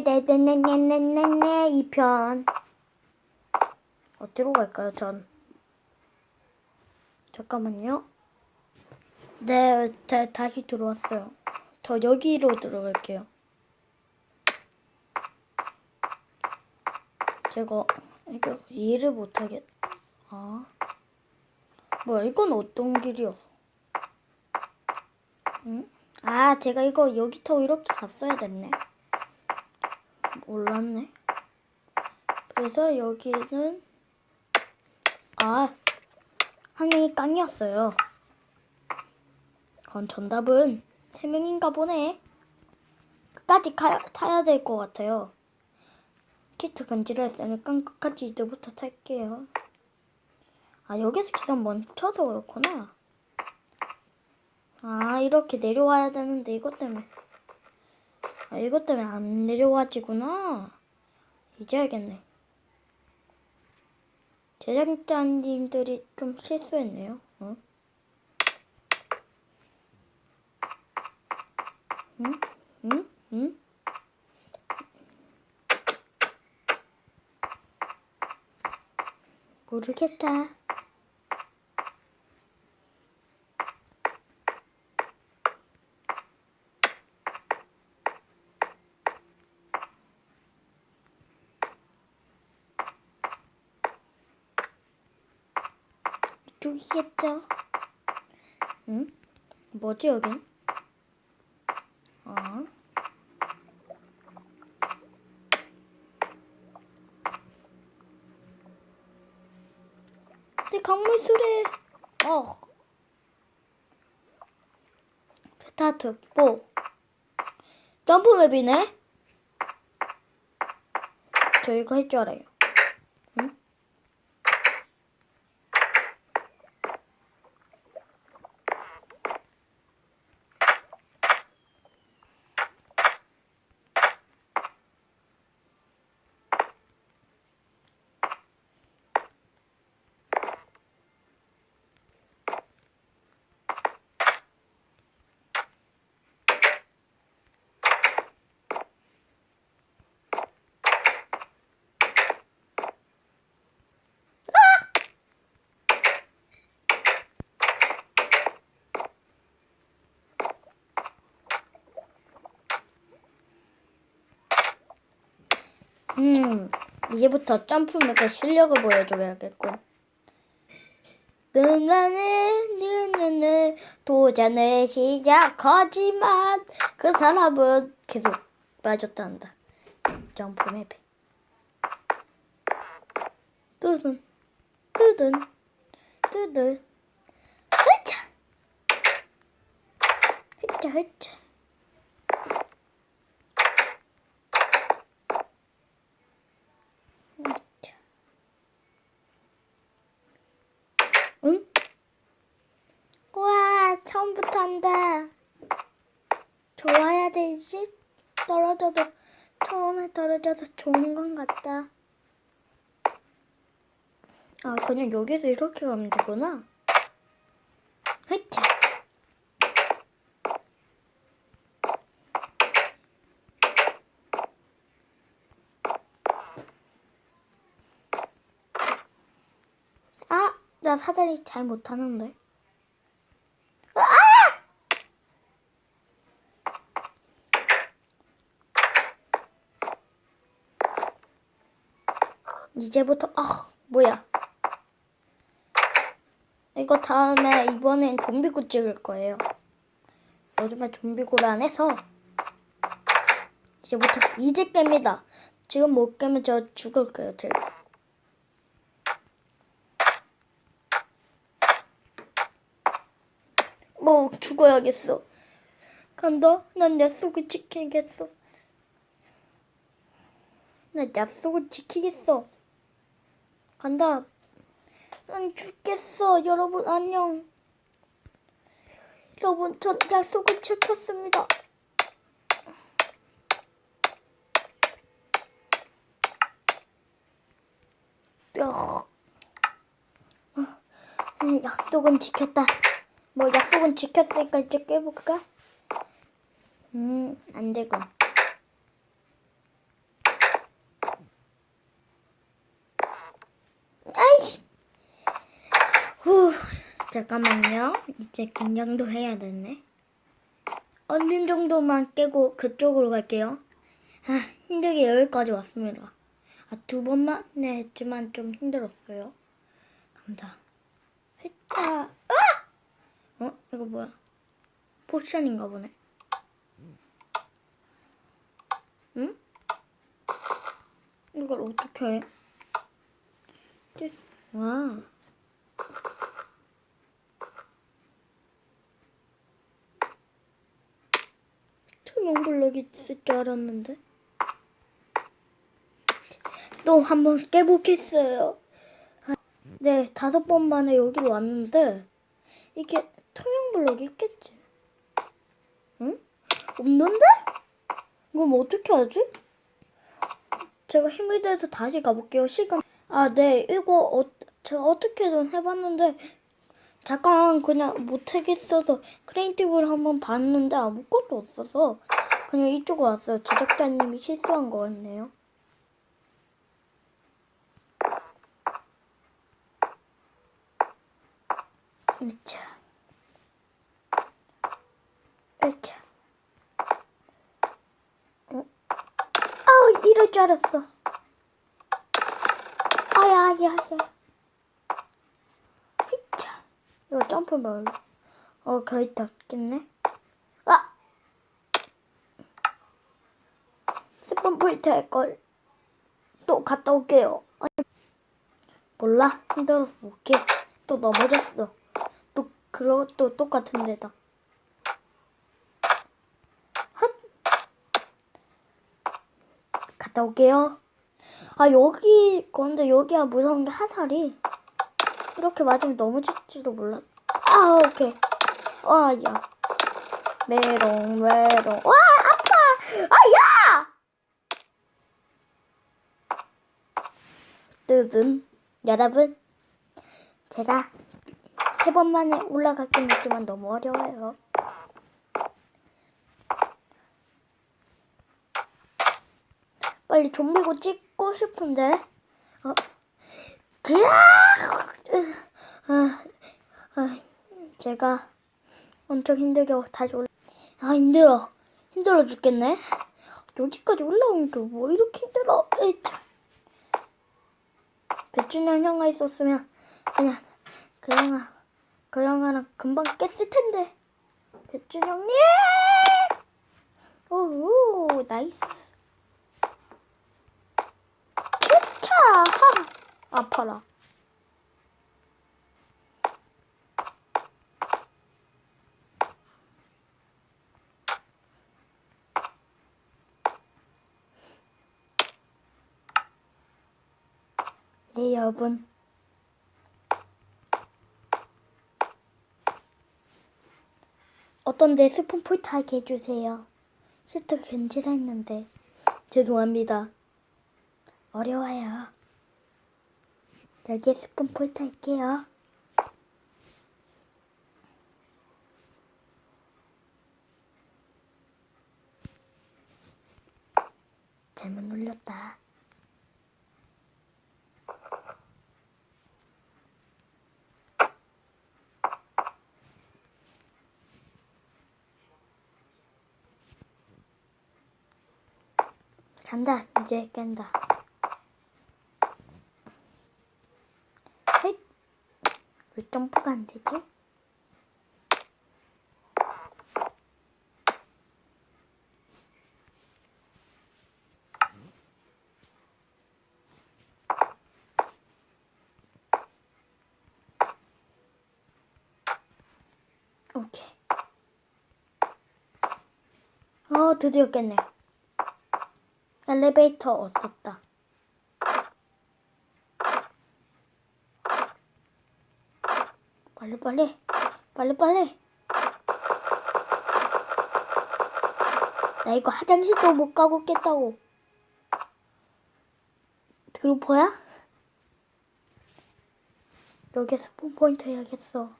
네네네네네네네 이편 어디로 갈까요, 전? 잠깐만요. 네, 자, 다시 들어왔어요. 저 여기로 들어갈게요. 제가 이거 이해를 못하겠. 아, 뭐야 이건 어떤 길이야? 응? 아, 제가 이거 여기 타고 이렇게 갔어야 됐네. 몰랐네. 그래서 여기는 아, 한 명이 깡이었어요. 그건 정답은 세 명인가 보네. 끝까지 가, 타야 될 것 같아요. 키트 건지를 했으니까 끝까지 이제부터 탈게요. 아, 여기서 기선 멈춰서 그렇구나. 아, 이렇게 내려와야 되는데 이것 때문에. 아, 이것 때문에 안 내려와지구나. 이제 알겠네. 제작자님들이 좀 실수했네요. 어? 응? 응? 응? 모르겠다. 이쪽이겠죠? 응? 뭐지 여긴? 어? 내 강물 소리. 어. 스타트 뽀. 점프맵이네. 저 이거 할줄 알아요. 음, 이제부터 점프맵의 실력을 보여줘야겠군. 능가는 능가는 도전을 시작하지만 그 사람은 계속 빠졌단다. 점프 맵에. 뜨든 뜨든 뜨든 흐차 흐차 흐차 흐차 응? 우와 한다. 좋아야 되지? 떨어져도 처음에 떨어져서 좋은 건 같다. 아 그냥 여기서 이렇게 가면 되구나. 흐차 아, 나 사다리 잘 못하는데. 아! 이제부터 아 뭐야? 이거 다음에 이번엔 좀비고 찍을 거예요. 요즘에 좀비고를 안 해서 이제부터 이제 깹니다. 지금 못 깨면 저 죽을 거예요, 제가. 뭐 죽어야겠어. 간다. 난 약속을 지키겠어. 난 약속을 지키겠어. 간다. 난 죽겠어. 여러분 안녕. 여러분 전 약속을 지켰습니다. 뼈. 음, 약속은 지켰다. 뭐 약속은 지켰으니까 이제 깨볼까? 음, 안 되군. 잠깐만요. 이제 긴장도 해야 되네. 어느 정도만 깨고 그쪽으로 갈게요. 아, 힘들게 여기까지 왔습니다. 아, 두 번만 네, 했지만 좀 힘들었어요. 감사. 했다. 아! 어? 이거 뭐야? 포션인가 보네. 응? 이걸 어떻게 해? 떼- 와. 투명 블럭이 있을 줄 알았는데. 또 한 번 깨보겠어요. 아, 네, 다섯 번 만에 여기로 왔는데, 이게 투명 블럭이 있겠지? 응? 없는데? 그럼 어떻게 하지? 제가 힘을 내서 다시 가볼게요. 시간. 아, 네. 이거 어, 제가 어떻게든 해봤는데 잠깐 그냥 못하겠어서 크리에이티브를 한번 봤는데 아무것도 없어서 그냥 이쪽으로 왔어요. 제작자님이 실수한 것 같네요. 으차. 으차. 어? 이럴 줄 알았어. 아야, 아야, 아야. 이거 점프만. 어, 거의 닿겠네. 아! 포인트 할걸. 또 갔다 올게요. 몰라. 힘들어서 못해. 또 넘어졌어. 또, 그것도 똑같은 데다. 헛! 갔다 올게요. 아, 여기, 근데 여기가 무서운 게 화살이. 이렇게 맞으면 넘어질지도 몰라. 아, 오케이. 아, 야. 메롱, 메롱. 와, 아파! 아, 야! 뜨든. 여러분, 제가 세 번 만에 올라가긴 했지만 너무 어려워요. 빨리 좀비고 찍고 싶은데. 어. 지아! 아, 아, 제가 엄청 힘들게 다시 올라. 아 힘들어. 힘들어 죽겠네. 여기까지 게뭐 이렇게 힘들어. 에이차. 배준영 형아 있었으면 그냥 그 형아 그 형아랑 금방 깼을 텐데. 배준영님! 오, 나이스. 차! 하! 아파라. 네, 여러분. 어떤데 스폰 포인트 하게 해주세요. 실제 견지라 했는데. 죄송합니다. 어려워요. 여기에 스폰 포인트 할게요. 잘못 눌렸다. 간다. 이제 깬다. 헷! 왜 점프가 안 되지? 오케이. 어, 드디어 깼네. 엘리베이터 없었다. 빨리 빨리 빨리 빨리. 나 이거 화장실도 못 가고 깼다고. 드로퍼야? 여기 스폰 포인트 해야겠어.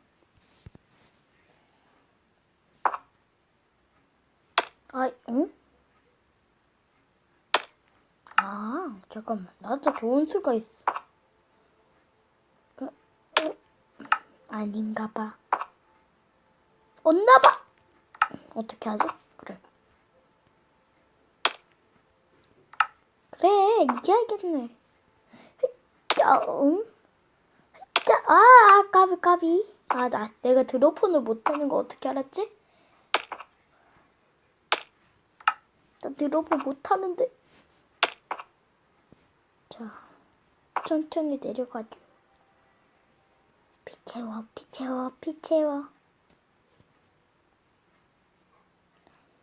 아, 응? 아, 잠깐만. 나도 좋은 수가 있어. 어, 어. 아닌가 봐. 없나 봐. 어떻게 하죠? 그래. 그래, 이제 알겠네. 자, 응? 자, 아, 까비, 까비. 아, 나, 내가 드로폰을 못하는 거 어떻게 알았지? 나 드로폰 못하는데. 자, 천천히 내려가죠. 피 채워, 피 채워, 피 채워.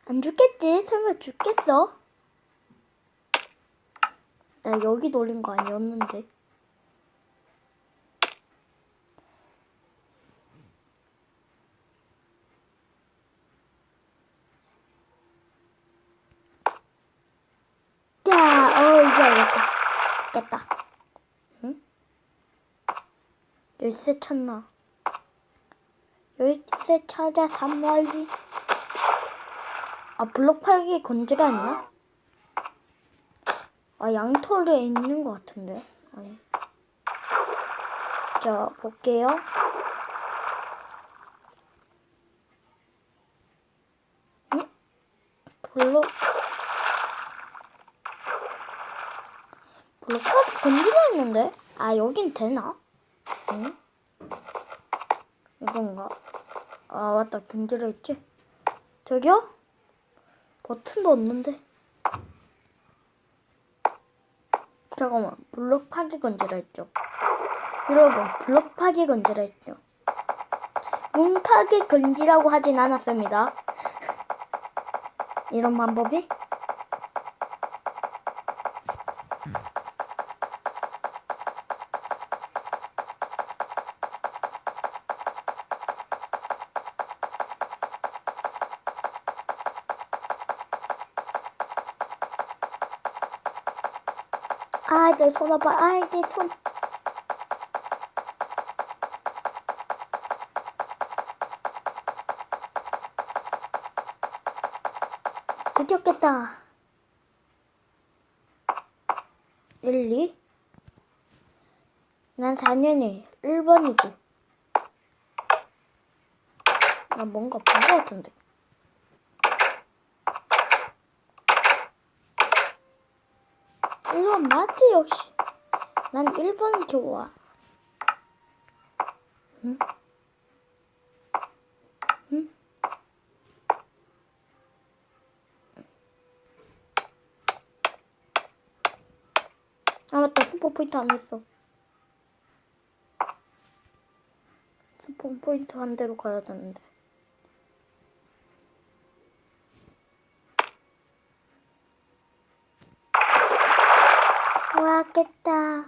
안 죽겠지? 설마 죽겠어? 나 여기 돌린 거 아니었는데. 자, 어, 이제 알겠다. 됐다. 응? 열쇠 찾나? 열쇠 찾아 산말리. 아, 블록 팔기 건지가 있나? 아, 양털에 있는 것 같은데. 아니. 자, 볼게요. 응? 블록. 블록 팔기 건지가 있는데? 아, 여긴 되나? 응? 이건가? 아, 맞다. 건지가 있지? 저기요? 버튼도 없는데. 잠깐만, 블록 파기 건지라 했죠. 여러분, 블록 파기 건지라 했죠. 문 파기 건지라고 하진 않았습니다. 이런 방법이? 아, 내손 아파. 아, 내 손. 깼다. 1, 2. 난 4년이 1번이지. 나 뭔가 본것 같은데. 일번 맞지 역시. 난 1번이 좋아. 응? 응? 아 맞다. 스폰 포인트 안 했어. 스폰 포인트 한 대로 가야 되는데 왔겠다.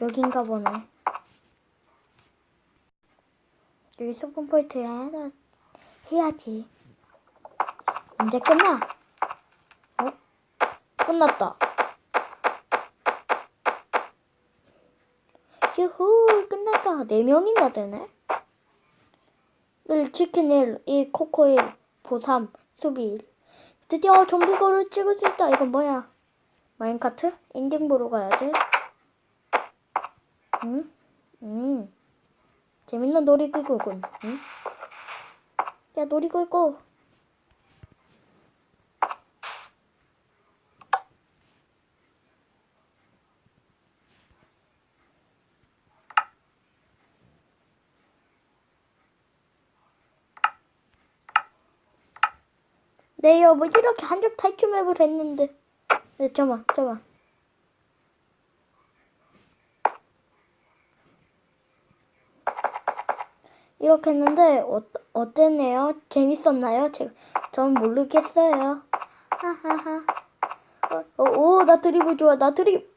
여긴가 보네. 여기 소품 포인트 해야, 해야지. 언제 끝나? 어? 끝났다. 유후, 끝났다. 네 명이나 되네. 1, 치킨 1, 2, 코코 1, 보삼, 1. 드디어 좀비고를 찍을 수 있다. 이건 뭐야? 마인카트? 엔딩 보러 가야지. 응? 응. 재밌는 놀이기구군. 응? 야, 놀이기구. 네, 여보, 이렇게 한적 탈출 맵을 했는데. 네, 잠깐만, 잠깐만. 이렇게 했는데, 어, 어땠네요? 재밌었나요? 제가, 전 모르겠어요. 하하하. 어, 어, 오, 나 드리블 좋아, 나 드리블.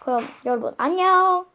그럼, 여러분, 안녕.